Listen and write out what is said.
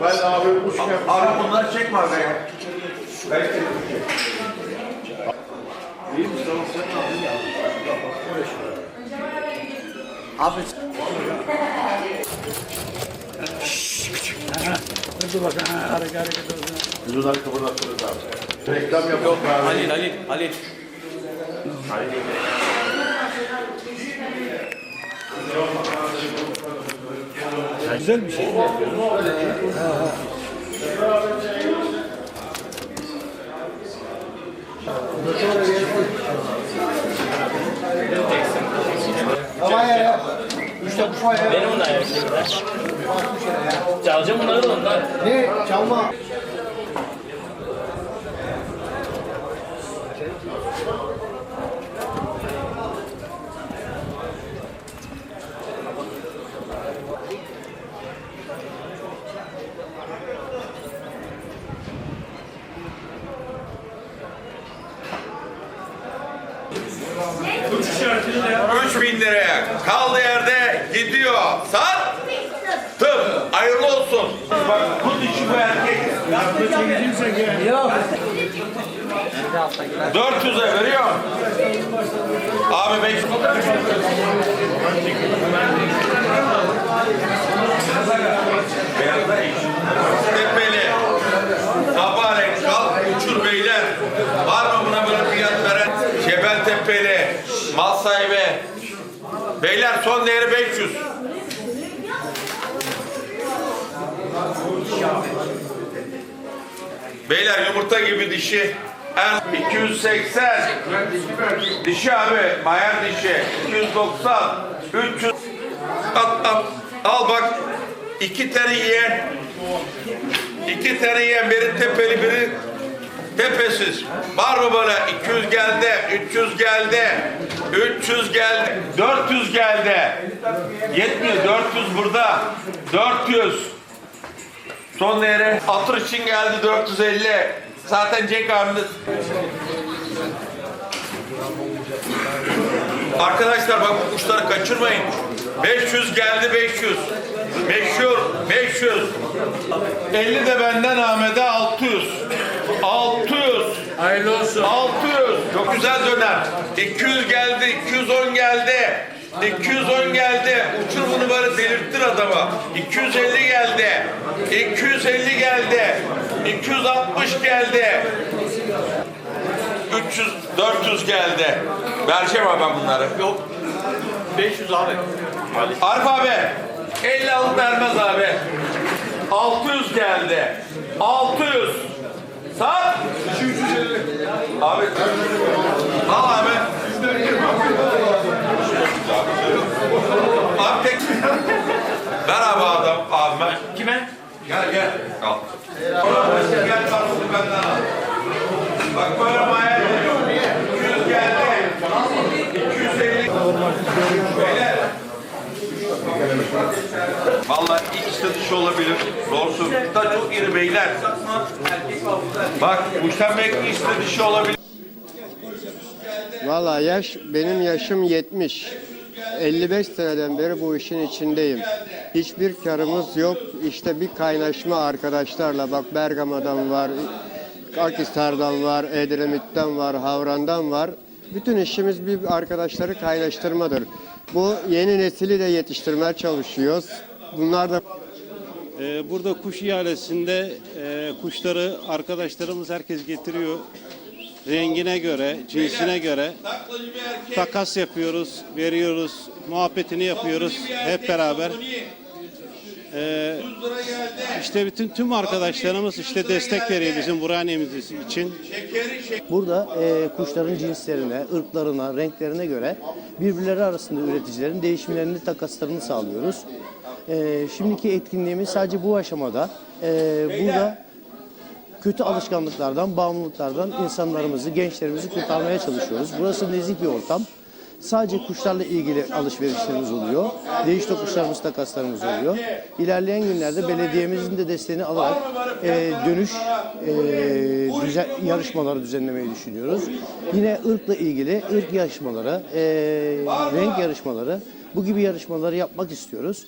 Ben abi uçmaya Abi bunları çekme abi. Belki Abi Biz onları kıpırdatırız abi. Reklam yapalım abi. Halil, Halil, Halil. Güzel bir şey. Benim bunlar ya. Çalacağım bunları da ondan. Ne? Çalma. Üç bin liraya kaldığı yerde gidiyor. Sat. Tıp. Hayırlı olsun. Bak bu dişi bu erkek. Yok. 400'e veriyor. Abi 500. Tepeli. Sabahleyin kalk uçur beyler. Var Beyler son değeri 500. Beyler yumurta gibi dişi. En 280. Dişi abi. Mayer dişi. 290. 300. At at. Al bak. İki tane yiyen. İki tane yiyen biri tepeli biri tepesiz. Var mı böyle 200 geldi, 300 geldi, 300 geldi, 400 geldi. Yetmiyor 400 burada. 400. Son değeri atır için geldi 450. Zaten Cenk abimiz. Arkadaşlar bak bu kuşları kaçırmayın. 500 geldi 500. Meşhur 500. 50 de benden Ahmet'e 600. 600. Hayırlı olsun. 600. Çok güzel döner. 200 geldi, 210 geldi. 210 geldi. Uçur bunu böyle delirttir adama. 250 geldi. 250 geldi. 260 geldi. 300, 400 geldi. Vereceğim abi ben bunları. Yok. 500 abi. Arif abi 50 alıp vermez abi. 600 geldi. 600. Sat. Abi. Al abi. Abi tek. Ver abi adam abime. Kime? Gel gel. Al. Gel parasını benden al. Bak böyle maya geliyor. 200 geldi. 250. Beyler. İkisi de dişi olabilir. Doğrusu da çok iri beyler. Bak müştembek ikisi de dişi olabilir. Valla yaş benim yaşım 70. 55 seneden beri bu işin içindeyim. Hiçbir karımız yok. İşte bir kaynaşma arkadaşlarla bak Bergama'dan var, Akhisar'dan var, Edremit'ten var, Havran'dan var. Bütün işimiz bir arkadaşları kaynaştırmadır. Bu yeni nesili de yetiştirmeye çalışıyoruz. Bunlar da Ee, Burada kuş ihalesinde e, kuşları arkadaşlarımız herkes getiriyor. Rengine göre, cinsine göre takas yapıyoruz, veriyoruz, muhabbetini yapıyoruz hep beraber. Ee, 100 lira geldi. işte bütün tüm arkadaşlarımız işte destek veriyor bizim Burhaniye'miz için. Burada e, kuşların cinslerine, ırklarına, renklerine göre birbirleri arasında üreticilerin değişimlerini, takaslarını sağlıyoruz. E, şimdiki etkinliğimiz sadece bu aşamada. E, burada kötü alışkanlıklardan, bağımlılıklardan insanlarımızı, gençlerimizi kurtarmaya çalışıyoruz. Burası nezih bir ortam. Sadece kuşlarla ilgili alışverişlerimiz oluyor. Değiş tokuşlarımız, takaslarımız oluyor. İlerleyen günlerde belediyemizin de desteğini alarak e, dönüş e, düzen, yarışmaları düzenlemeyi düşünüyoruz. Yine ırkla ilgili ırk yarışmaları, e, renk yarışmaları, bu gibi yarışmaları yapmak istiyoruz.